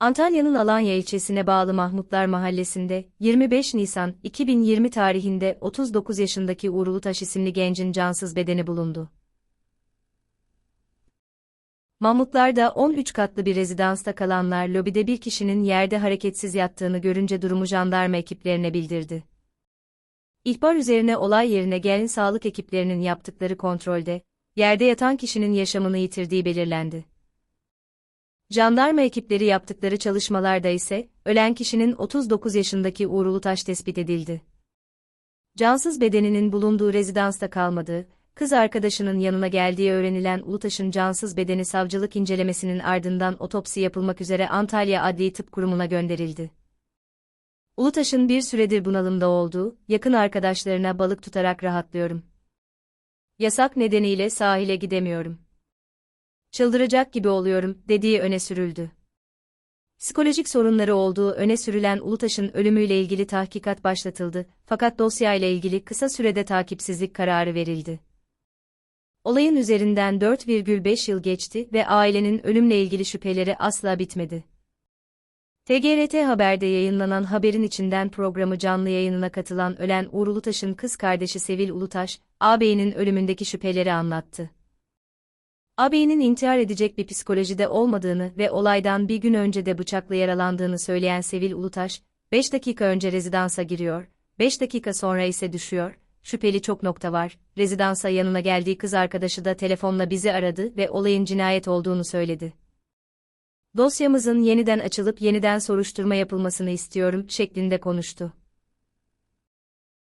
Antalya'nın Alanya ilçesine bağlı Mahmutlar Mahallesi'nde 25 Nisan 2020 tarihinde 39 yaşındaki Uğur Ulutaş isimli gencin cansız bedeni bulundu. Mahmutlar'da 13 katlı bir rezidansta kalanlar lobide bir kişinin yerde hareketsiz yattığını görünce durumu jandarma ekiplerine bildirdi. İhbar üzerine olay yerine gelen sağlık ekiplerinin yaptıkları kontrolde, yerde yatan kişinin yaşamını yitirdiği belirlendi. Jandarma ekipleri yaptıkları çalışmalarda ise, ölen kişinin 39 yaşındaki Uğur Ulutaş tespit edildi. Cansız bedeninin bulunduğu rezidansta kalmadığı, kız arkadaşının yanına geldiği öğrenilen Ulutaş'ın cansız bedeni savcılık incelemesinin ardından otopsi yapılmak üzere Antalya Adli Tıp Kurumu'na gönderildi. Ulutaş'ın bir süredir bunalımda olduğu, yakın arkadaşlarına balık tutarak rahatlıyorum. Yasak nedeniyle sahile gidemiyorum. Çıldıracak gibi oluyorum, dediği öne sürüldü. Psikolojik sorunları olduğu öne sürülen Ulutaş'ın ölümüyle ilgili tahkikat başlatıldı, fakat dosyayla ilgili kısa sürede takipsizlik kararı verildi. Olayın üzerinden 4,5 yıl geçti ve ailenin ölümle ilgili şüpheleri asla bitmedi. TGRT Haber'de yayınlanan Haberin İçinden programı canlı yayınına katılan ölen Uğur Ulutaş'ın kız kardeşi Sevil Ulutaş, ağabeyinin ölümündeki şüpheleri anlattı. Ağabeyinin intihar edecek bir psikolojide olmadığını ve olaydan bir gün önce de bıçakla yaralandığını söyleyen Sevil Ulutaş, 5 dakika önce rezidansa giriyor, 5 dakika sonra ise düşüyor, şüpheli çok nokta var, rezidansa yanına geldiği kız arkadaşı da telefonla bizi aradı ve olayın cinayet olduğunu söyledi. Dosyamızın yeniden açılıp yeniden soruşturma yapılmasını istiyorum şeklinde konuştu.